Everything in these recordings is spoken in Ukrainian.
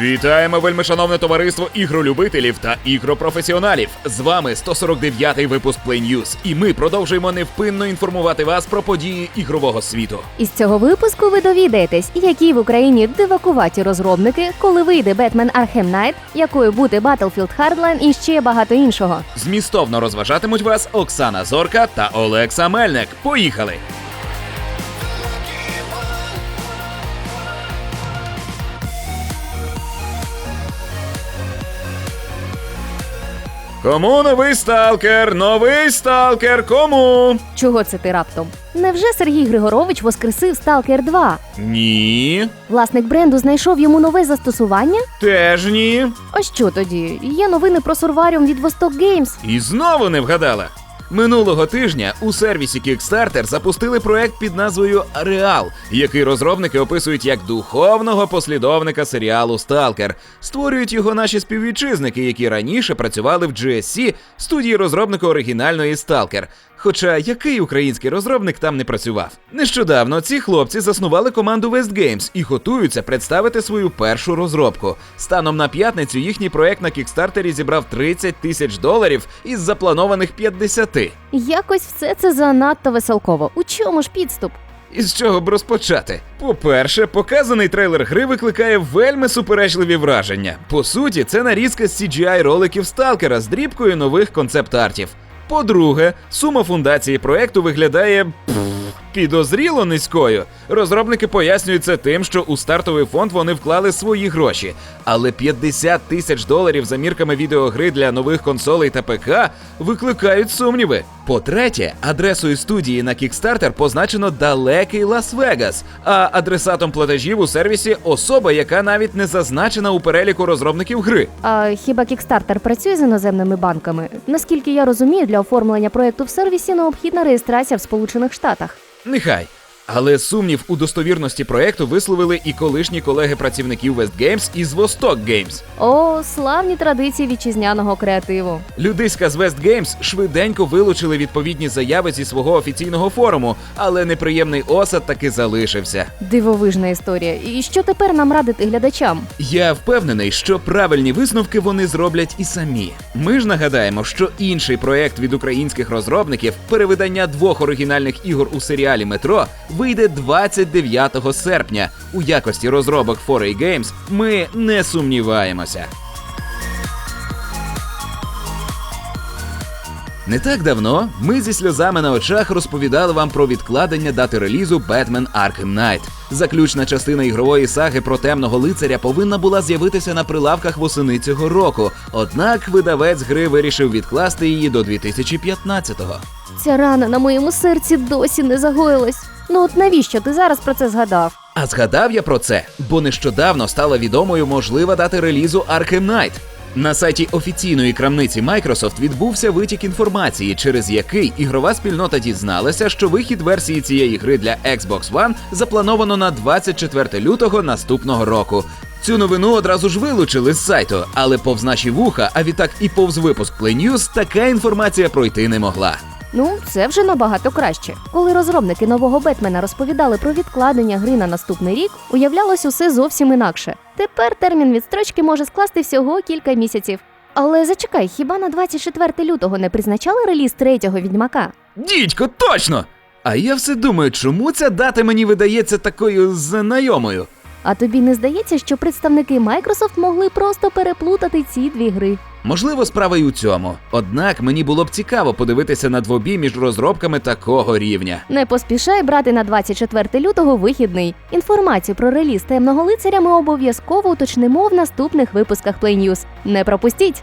Вітаємо, вельмишановне товариство ігролюбителів та ігропрофесіоналів. З вами 149-й випуск Play News, і ми продовжуємо невпинно інформувати вас про події ігрового світу. Із цього випуску ви довідаєтесь, які в Україні дивакуваті розробники, коли вийде Batman Arkham Knight, якою буде Battlefield Hardline і ще багато іншого. Змістовно розважатимуть вас Оксана Зорка та Олекса Мельник. Поїхали! Кому новий сталкер? Новий сталкер кому? Чого це ти раптом? Невже Сергій Григорович воскресив Сталкер 2? Ні. Власник бренду знайшов йому нове застосування? Теж ні. А що тоді? Є новини про Сурваріум від Восток Геймс. І знову не вгадала. Минулого тижня у сервісі Kickstarter запустили проект під назвою Реал, який розробники описують як духовного послідовника серіалу Сталкер. Створюють його наші співвітчизники, які раніше працювали в GSC, студії розробника оригінальної Сталкер. Хоча який український розробник там не працював. Нещодавно ці хлопці заснували команду West Games і готуються представити свою першу розробку. Станом на п'ятницю їхній проект на кікстартері зібрав 30 тисяч доларів із запланованих 50. Якось все це занадто веселково. У чому ж підступ? Із чого б розпочати? По-перше, показаний трейлер гри викликає вельми суперечливі враження. По суті, це нарізка з CGI роликів Сталкера з дрібкою нових концепт-артів. По-друге, сума фундації проекту виглядає підозріло низькою. Розробники пояснюють це тим, що у стартовий фонд вони вклали свої гроші. Але 50 тисяч доларів за мірками відеогри для нових консолей та ПК викликають сумніви. По-третє, адресою студії на Kickstarter позначено далекий Лас-Вегас, а адресатом платежів у сервісі особа, яка навіть не зазначена у переліку розробників гри. А хіба Kickstarter працює з іноземними банками? Наскільки я розумію, для оформлення проекту в сервісі необхідна реєстрація в Сполучених Штатах. Нехай. Але сумнів у достовірності проекту висловили і колишні колеги працівників West Games із Vostok Games. О, славні традиції вітчизняного креативу. Людиська з West Games швиденько вилучили відповідні заяви зі свого офіційного форуму, але неприємний осад таки залишився. Дивовижна історія. І що тепер нам радити глядачам? Я впевнений, що правильні висновки вони зроблять і самі. Ми ж нагадаємо, що інший проект від українських розробників перевидання двох оригінальних ігор у серіалі Метро вийде 29 серпня. У якості розробок 4A Games ми не сумніваємося. Не так давно ми зі сльозами на очах розповідали вам про відкладення дати релізу Batman Arkham Knight. Заключна частина ігрової саги про темного лицаря повинна була з'явитися на прилавках восени цього року. Однак видавець гри вирішив відкласти її до 2015-го. Ця рана на моєму серці досі не загоїлась. Ну от навіщо ти зараз про це згадав? А згадав я про це, бо нещодавно стала відомою можлива дати релізу Arkham Knight. На сайті офіційної крамниці Microsoft відбувся витік інформації, через який ігрова спільнота дізналася, що вихід версії цієї гри для Xbox One заплановано на 24 лютого наступного року. Цю новину одразу ж вилучили з сайту, але повз наші вуха, а відтак і повз випуск Play News, така інформація пройти не могла. Ну, це вже набагато краще. Коли розробники нового Бетмена розповідали про відкладення гри на наступний рік, уявлялось усе зовсім інакше. Тепер термін відстрочки може скласти всього кілька місяців. Але зачекай, хіба на 24 лютого не призначали реліз третього відьмака? Дідько, точно! А я все думаю, чому ця дата мені видається такою знайомою. А тобі не здається, що представники Microsoft могли просто переплутати ці дві гри? Можливо, справа й у цьому. Однак мені було б цікаво подивитися на двобій між розробками такого рівня. Не поспішай брати на 24 лютого вихідний. Інформацію про реліз темного лицаря ми обов'язково уточнимо в наступних випусках Play News. Не пропустіть!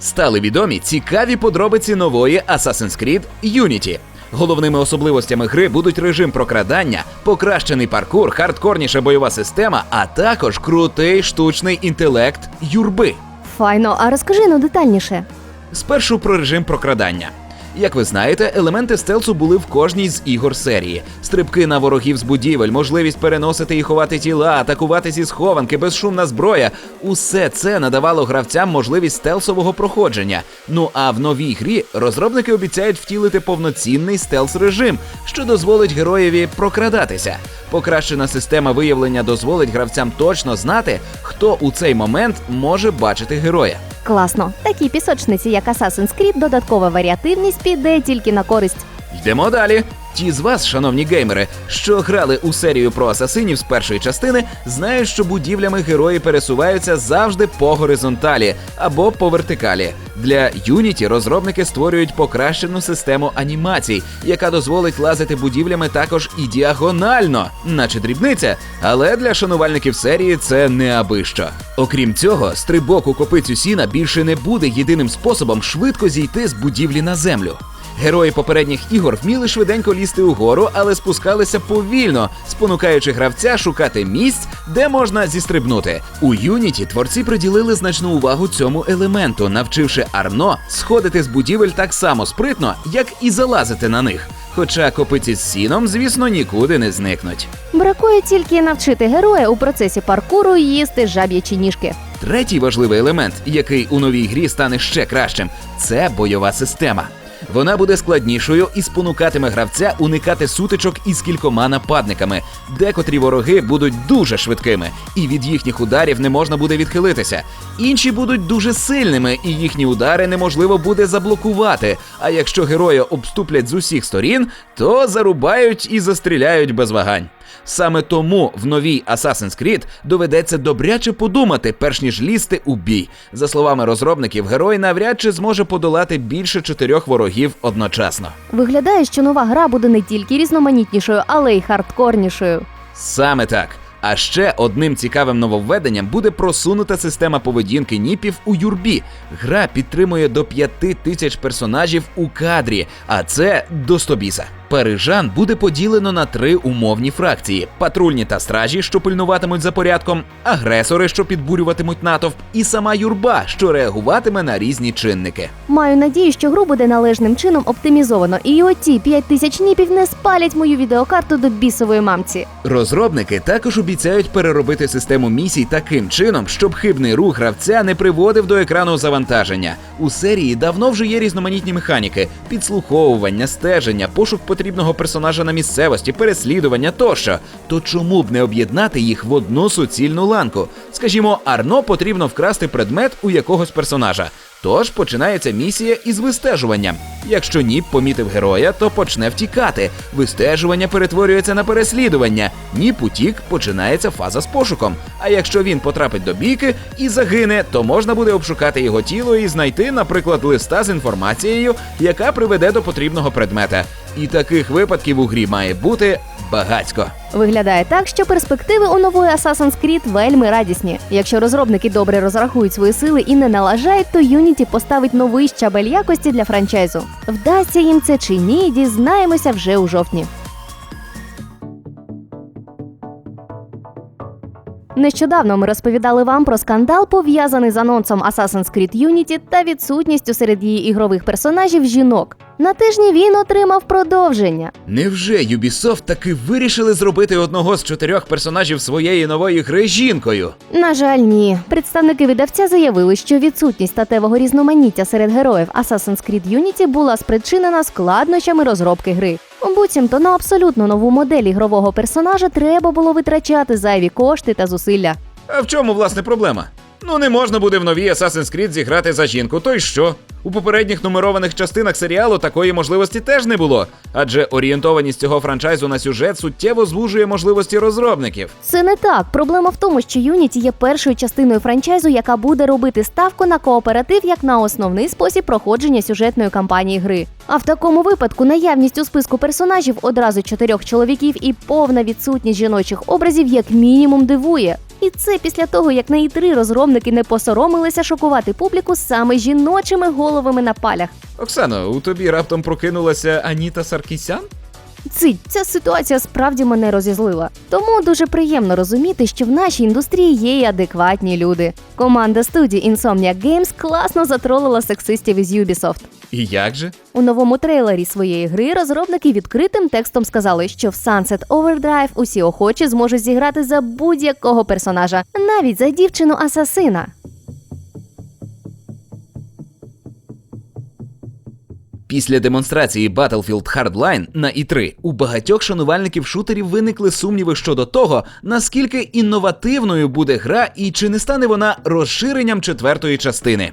Стали відомі цікаві подробиці нової Assassin's Creed Unity. Головними особливостями гри будуть режим прокрадання, покращений паркур, хардкорніша бойова система, а також крутий штучний інтелект юрби. Файно, а розкажи ну детальніше. Спершу про режим прокрадання. Як ви знаєте, елементи стелсу були в кожній з ігор серії: стрибки на ворогів з будівель, можливість переносити і ховати тіла, атакувати зі схованки, безшумна зброя. Усе це надавало гравцям можливість стелсового проходження. Ну а в новій грі розробники обіцяють втілити повноцінний стелс режим, що дозволить героєві прокрадатися. Покращена система виявлення дозволить гравцям точно знати, хто у цей момент може бачити героя. Класно. Такій пісочниці, як Assassin's Creed, додаткова варіативність піде тільки на користь. Йдемо далі. Ті з вас, шановні геймери, що грали у серію про асасинів з першої частини, знають, що будівлями герої пересуваються завжди по горизонталі або по вертикалі. Для Unity розробники створюють покращену систему анімацій, яка дозволить лазити будівлями також і діагонально, наче дрібниця. Але для шанувальників серії це не аби що. Окрім цього, стрибок у копицю сіна більше не буде єдиним способом швидко зійти з будівлі на землю. Герої попередніх ігор вміли швиденько лізти угору, але спускалися повільно, спонукаючи гравця шукати місць, де можна зістрибнути. У Unity творці приділили значну увагу цьому елементу, навчивши Арно сходити з будівель так само спритно, як і залазити на них. Хоча копиці з сіном, звісно, нікуди не зникнуть. Бракує тільки навчити героя у процесі паркуру їсти жаб'ячі ніжки. Третій важливий елемент, який у новій грі стане ще кращим, це бойова система. Вона буде складнішою і спонукатиме гравця уникати сутичок із кількома нападниками. Декотрі вороги будуть дуже швидкими, і від їхніх ударів не можна буде відхилитися. Інші будуть дуже сильними, і їхні удари неможливо буде заблокувати. А якщо героя обступлять з усіх сторін, то зарубають і застріляють без вагань. Саме тому в новій Assassin's Creed доведеться добряче подумати, перш ніж лізти у бій. За словами розробників, герой навряд чи зможе подолати більше чотирьох ворогів одночасно. Виглядає, що нова гра буде не тільки різноманітнішою, але й хардкорнішою. Саме так. А ще одним цікавим нововведенням буде просунута система поведінки ніпів у юрбі. Гра підтримує до п'яти тисяч персонажів у кадрі, а це до стобіса. Парижан буде поділено на три умовні фракції: патрульні та стражі, що пильнуватимуть за порядком, агресори, що підбурюватимуть натовп, і сама юрба, що реагуватиме на різні чинники. Маю надію, що гру буде належним чином оптимізовано, і оті 5 тисяч ніпів не спалять мою відеокарту до бісової мамці. Розробники також обіцяють переробити систему місій таким чином, щоб хибний рух гравця не приводив до екрану завантаження. У серії давно вже є різноманітні механіки: підслуховування, стеження, пошук потрібного персонажа на місцевості, переслідування тощо. То чому б не об'єднати їх в одну суцільну ланку? Скажімо, Арно потрібно вкрасти предмет у якогось персонажа. Тож починається місія із вистежуванням. Якщо Ніп помітив героя, то почне втікати. Вистежування перетворюється на переслідування. Ніп утік, починається фаза з пошуком. А якщо він потрапить до бійки і загине, то можна буде обшукати його тіло і знайти, наприклад, листа з інформацією, яка приведе до потрібного предмета. І таких випадків у грі має бути багатько. Виглядає так, що перспективи у нової Assassin's Creed вельми радісні. Якщо розробники добре розрахують свої сили і не налажають, то Unity поставить новий щабель якості для франчайзу. Вдасться їм це чи ні, дізнаємося вже у жовтні. Нещодавно ми розповідали вам про скандал, пов'язаний з анонсом Assassin's Creed Unity та відсутністю серед її ігрових персонажів жінок. На тижні він отримав продовження. Невже Ubisoft таки вирішили зробити одного з чотирьох персонажів своєї нової гри жінкою? На жаль, ні. Представники видавця заявили, що відсутність статевого різноманіття серед героїв Assassin's Creed Unity була спричинена складнощами розробки гри. Буцімто на абсолютно нову модель ігрового персонажа треба було витрачати зайві кошти та зусилля. А в чому власне проблема? Ну не можна буде в новій Assassin's Creed зіграти за жінку, то й що? У попередніх нумерованих частинах серіалу такої можливості теж не було, адже орієнтованість цього франчайзу на сюжет суттєво звужує можливості розробників. Це не так. Проблема в тому, що Unity є першою частиною франчайзу, яка буде робити ставку на кооператив як на основний спосіб проходження сюжетної кампанії гри. А в такому випадку наявність у списку персонажів одразу чотирьох чоловіків і повна відсутність жіночих образів як мінімум дивує. І це після того, як на І3 розробники не посоромилися шокувати публіку саме жіночими головами на палях. Оксано, у тобі раптом прокинулася Аніта Саркісян? Цить, ця ситуація справді мене розізлила. Тому дуже приємно розуміти, що в нашій індустрії є і адекватні люди. Команда студії Insomniac Games класно затролила сексистів із Ubisoft. І як же? У новому трейлері своєї гри розробники відкритим текстом сказали, що в Sunset Overdrive усі охочі зможуть зіграти за будь-якого персонажа, навіть за дівчину асасина. Після демонстрації Battlefield Hardline на І3 у багатьох шанувальників шутерів виникли сумніви щодо того, наскільки інновативною буде гра і чи не стане вона розширенням четвертої частини.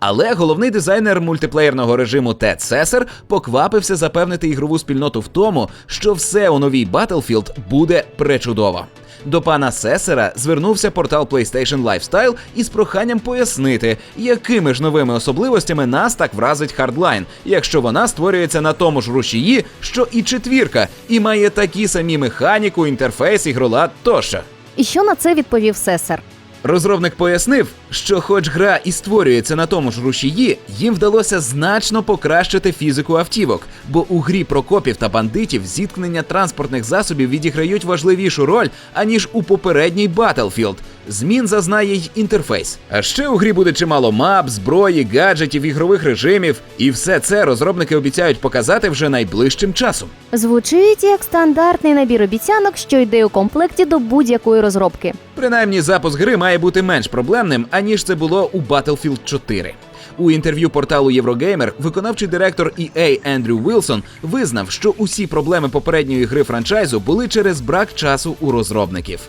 Але головний дизайнер мультиплеєрного режиму Тед Сесер поквапився запевнити ігрову спільноту в тому, що все у новій Battlefield буде пречудово. До пана Сесера звернувся портал PlayStation Lifestyle із проханням пояснити, якими ж новими особливостями нас так вразить Hardline, якщо вона створюється на тому ж рушії, що і четвірка, і має такі самі механіку, інтерфейс, ігролад тощо. І що на це відповів Сесер? Розробник пояснив, що, хоч гра і створюється на тому ж рушії, їм вдалося значно покращити фізику автівок, бо у грі про копів та бандитів зіткнення транспортних засобів відіграють важливішу роль, аніж у попередній Battlefield. Змін зазнає й інтерфейс. А ще у грі буде чимало мап, зброї, гаджетів, ігрових режимів, і все це розробники обіцяють показати вже найближчим часом. Звучить як стандартний набір обіцянок, що йде у комплекті до будь-якої розробки. Принаймні, запуск гри має бути менш проблемним, аніж це було у Battlefield 4. У інтерв'ю порталу Eurogamer виконавчий директор EA Ендрю Вілсон визнав, що усі проблеми попередньої гри франчайзу були через брак часу у розробників.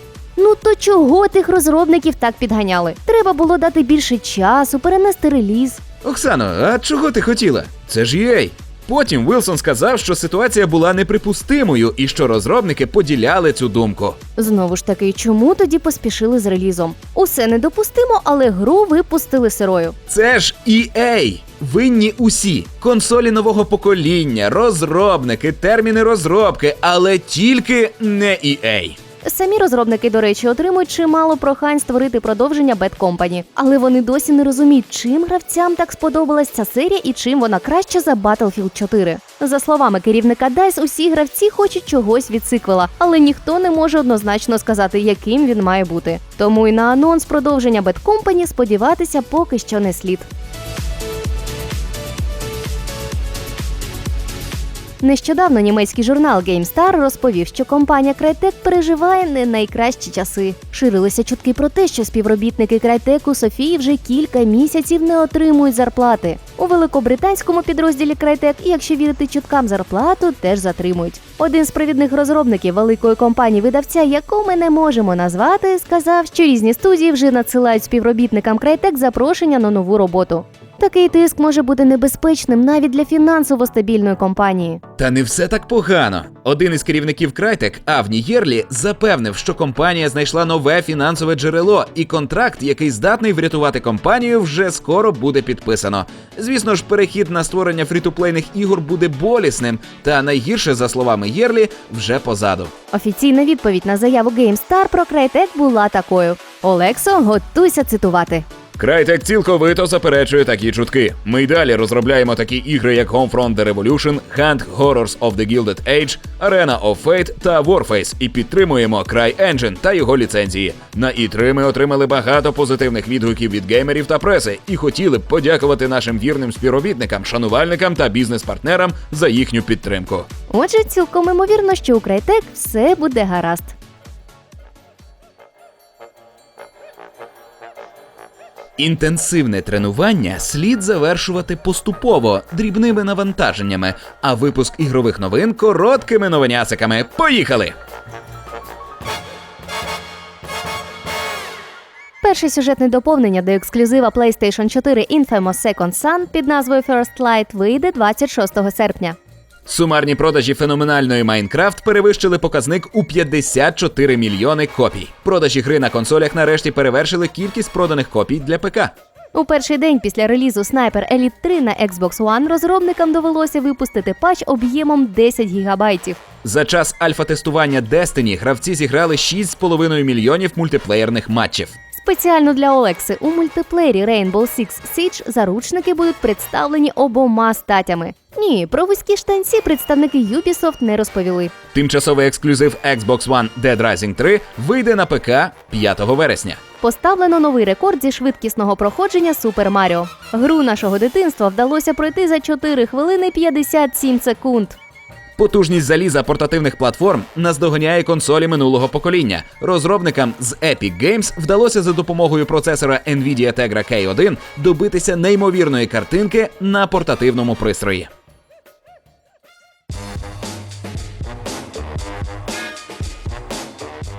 Ну то чого тих розробників так підганяли? Треба було дати більше часу, перенести реліз. Оксано, а чого ти хотіла? Це ж EA. Потім Вілсон сказав, що ситуація була неприпустимою і що розробники поділяли цю думку. Знову ж таки, чому тоді поспішили з релізом? Усе недопустимо, але гру випустили сирою. Це ж EA! Винні усі консолі нового покоління, розробники, терміни розробки, але тільки не EA. Самі розробники, до речі, отримують чимало прохань створити продовження Bad Company, але вони досі не розуміють, чим гравцям так сподобалась ця серія і чим вона краща за Battlefield 4. За словами керівника DICE, усі гравці хочуть чогось від сиквела, але ніхто не може однозначно сказати, яким він має бути. Тому і на анонс продовження Bad Company сподіватися поки що не слід. Нещодавно німецький журнал GameStar розповів, що компанія Crytek переживає не найкращі часи. Ширилися чутки про те, що співробітники Crytek у Софії вже кілька місяців не отримують зарплати. У великобританському підрозділі Crytek, якщо вірити чуткам зарплату, теж затримують. Один з провідних розробників великої компанії видавця, яку ми не можемо назвати, сказав, що різні студії вже надсилають співробітникам Crytek запрошення на нову роботу. Такий тиск може бути небезпечним навіть для фінансово стабільної компанії. Та не все так погано. Один із керівників Crytek, Авні Єрлі, запевнив, що компанія знайшла нове фінансове джерело, і контракт, який здатний врятувати компанію, вже скоро буде підписано. Звісно ж, перехід на створення фрітуплейних ігор буде болісним, та найгірше, за словами Єрлі, вже позаду. Офіційна відповідь на заяву GameStar про Crytek була такою: Олексо, готуйся цитувати. Crytek цілковито заперечує такі чутки. Ми й далі розробляємо такі ігри, як Homefront The Revolution, Hunt Horrors of the Gilded Age, Arena of Fate та Warface і підтримуємо CryEngine та його ліцензії. На І3 ми отримали багато позитивних відгуків від геймерів та преси і хотіли б подякувати нашим вірним співробітникам, шанувальникам та бізнес-партнерам за їхню підтримку. Отже, цілком імовірно, що у Crytek все буде гаразд. Інтенсивне тренування слід завершувати поступово дрібними навантаженнями, а випуск ігрових новин короткими новинясиками. Поїхали! Перше сюжетне доповнення до ексклюзива PlayStation 4 Infamous Second Son під назвою First Light вийде 26 серпня. Сумарні продажі феноменальної Майнкрафт перевищили показник у 54 мільйони копій. Продажі гри на консолях нарешті перевершили кількість проданих копій для ПК. У перший день після релізу Sniper Elite 3 на Xbox One розробникам довелося випустити патч об'ємом 10 гігабайтів. За час альфа-тестування Destiny гравці зіграли 6,5 мільйонів мультиплеєрних матчів. Спеціально для Олекси у мультиплеєрі Rainbow Six Siege заручники будуть представлені обома статями. Ні, про вузькі штанці представники Ubisoft не розповіли. Тимчасовий ексклюзив Xbox One Dead Rising 3 вийде на ПК 5 вересня. Поставлено новий рекорд зі швидкісного проходження Супер Маріо. Гру нашого дитинства вдалося пройти за 4 хвилини 57 секунд. Потужність заліза портативних платформ наздоганяє консолі минулого покоління. Розробникам з Epic Games вдалося за допомогою процесора Nvidia Tegra K1 добитися неймовірної картинки на портативному пристрої.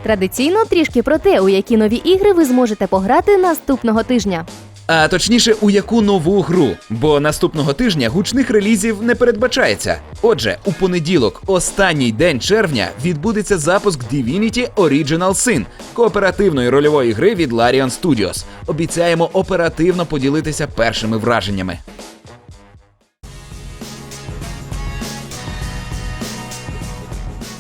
Традиційно трішки про те, у які нові ігри ви зможете пограти наступного тижня. А точніше, у яку нову гру, бо наступного тижня гучних релізів не передбачається. Отже, у понеділок, останній день червня, відбудеться запуск Divinity Original Sin кооперативної рольової гри від Larian Studios. Обіцяємо оперативно поділитися першими враженнями.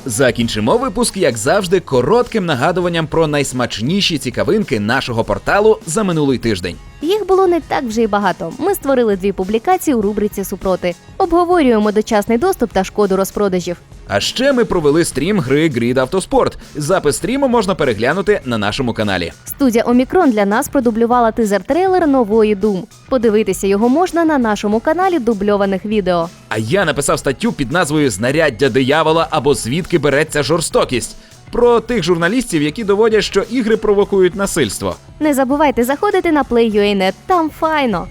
Закінчимо випуск, як завжди, коротким нагадуванням про найсмачніші цікавинки нашого порталу за минулий тиждень. Їх було не так вже й багато. Ми створили дві публікації у рубриці Супроти. Обговорюємо дочасний доступ та шкоду розпродажів. А ще ми провели стрім гри Grid Автоспорт. Запис стріму можна переглянути на нашому каналі. Студія Омікрон для нас продублювала тизер-трейлер нової Doom. Подивитися його можна на нашому каналі дубльованих відео. А я написав статтю під назвою Знаряддя диявола або звідки береться жорстокість про тих журналістів, які доводять, що ігри провокують насильство. Не забувайте заходити на Play.ua.net, там файно.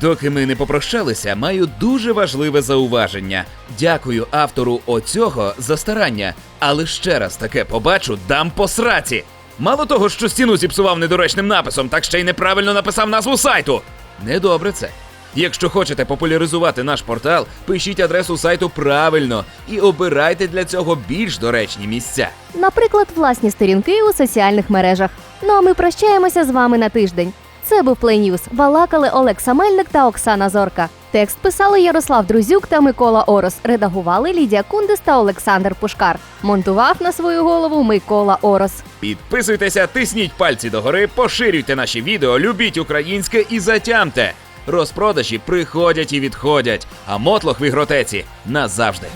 Доки ми не попрощалися, маю дуже важливе зауваження. Дякую автору оцього за старання, але ще раз таке побачу, дам по сраці. Мало того, що стіну зіпсував недоречним написом, так ще й неправильно написав назву сайту. Недобре це. Якщо хочете популяризувати наш портал, пишіть адресу сайту правильно і обирайте для цього більш доречні місця. Наприклад, власні сторінки у соціальних мережах. Ну а ми прощаємося з вами на тиждень. Це був News. Балакали Олег Самельник та Оксана Зорка. Текст писали Ярослав Друзюк та Микола Орос. Редагували Лідія Кундис та Олександр Пушкар. Монтував на свою голову Микола Орос. Підписуйтеся, тисніть пальці догори, поширюйте наші відео, любіть українське і затямте. Розпродажі приходять і відходять, а мотлох в ігротеці назавжди.